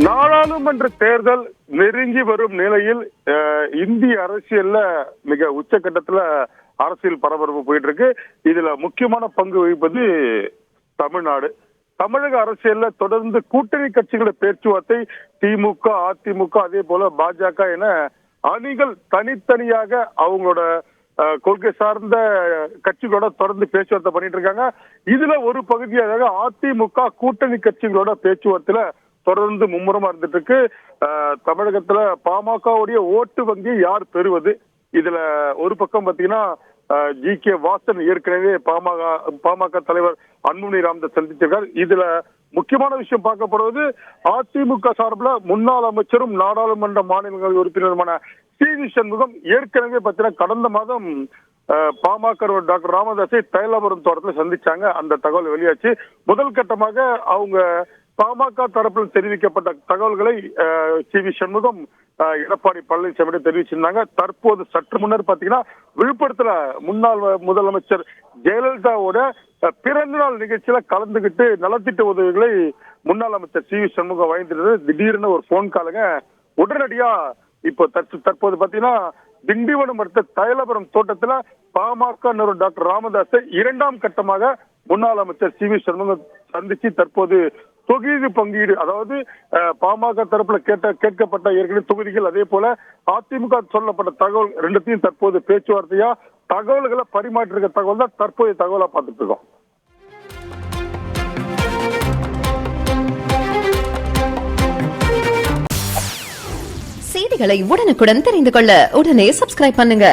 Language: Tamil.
நாடாளுமன்ற தேர்தல் நெருங்கி வரும் நிலையில் இந்திய அரசியல்ல மிக உச்சகட்டத்துல அரசியல் பரபரப்பு போயிட்டு இருக்கு இதுல முக்கியமான பங்கு வகிப்பது தமிழ்நாடு. தமிழக அரசியல்ல தொடர்ந்து கூட்டணி கட்சிகளோட பேச்சுவார்த்தை திமுக அதிமுக அதே போல பாஜக என அணிகள் தனித்தனியாக அவங்களோட அஹ், கொள்கை சார்ந்த கட்சிகளோட தொடர்ந்து பேச்சுவார்த்தை பண்ணிட்டு இருக்காங்க இதுல ஒரு பகுதியாக அதிமுக கூட்டணி கட்சிகளோட பேச்சுவார்த்தையில தொடர்ந்து மும்முரமா இருந்துட்டு இருக்கு. தமிழகத்துல பாமகவுடைய ஓட்டு வங்கி யார் பெறுவது? இதுல ஒரு பக்கம் பாத்தீங்கன்னா ஜி கே வாசன் ஏற்கனவே பாமக பாமக தலைவர் அன்புமணி ராமதாஸ் சந்திச்சிருக்கார். இதுல முக்கியமான விஷயம் பார்க்கப்படுவது அதிமுக சார்பில் முன்னாள் அமைச்சரும் நாடாளுமன்ற மாநிலங்கள் உறுப்பினருமான சி வி சண்முகம் ஏற்கனவே பார்த்தீங்கன்னா கடந்த மாதம் பாமக டாக்டர் ராமதாஸை தைலாபுரம் தோட்டத்தில் சந்திச்சாங்க. அந்த தகவல் வெளியாச்சு. முதல் கட்டமாக அவங்க பாமக தரப்பில் தெரிவிக்கப்பட்ட தகவல்களை அஹ், சி வி சண்முகம் எடப்பாடி பழனிசாமி தெரிவிச்சிருந்தாங்க. தற்போது சற்று முன்னர் பாத்தீங்கன்னா விழுப்புரத்துல முன்னாள் முதலமைச்சர் ஜெயலலிதாவோட பிறந்த நாள் நிகழ்ச்சியில கலந்துகிட்டு நலத்திட்ட உதவிகளை முன்னாள் அமைச்சர் சி வி சண்முகம் வாங்கிட்டு திடீர்னு ஒரு போன் காலுங்க உடனடியா இப்போ தற்போது பாத்தீங்கன்னா திண்டிவனம் அடுத்த தைலபுரம் தோட்டத்துல பாமக நிறுவனர் டாக்டர் ராமதாஸை இரண்டாம் கட்டமாக முன்னாள் அமைச்சர் சி வி சண்முகம் சந்திச்சு தற்போது தொகுதி பங்கீடு. அதாவது பாமக தரப்புல கேட்ட கேட்கப்பட்ட ஏற்கனவே தொகுதிகள் அதே போல அதிமுக சொல்லப்பட்ட தகவல் ரெண்டுத்தையும் தற்போது பேச்சுவார்த்தையா தகவல்களை பரிமாற்றிருக்க தகவல் தான் தற்போதைய தகவலா பார்த்துட்டு இருக்கோம் செய்திகளை உடனுக்குடன் தெரிந்து கொள்ள உடனே சப்ஸ்கிரைப் பண்ணுங்க.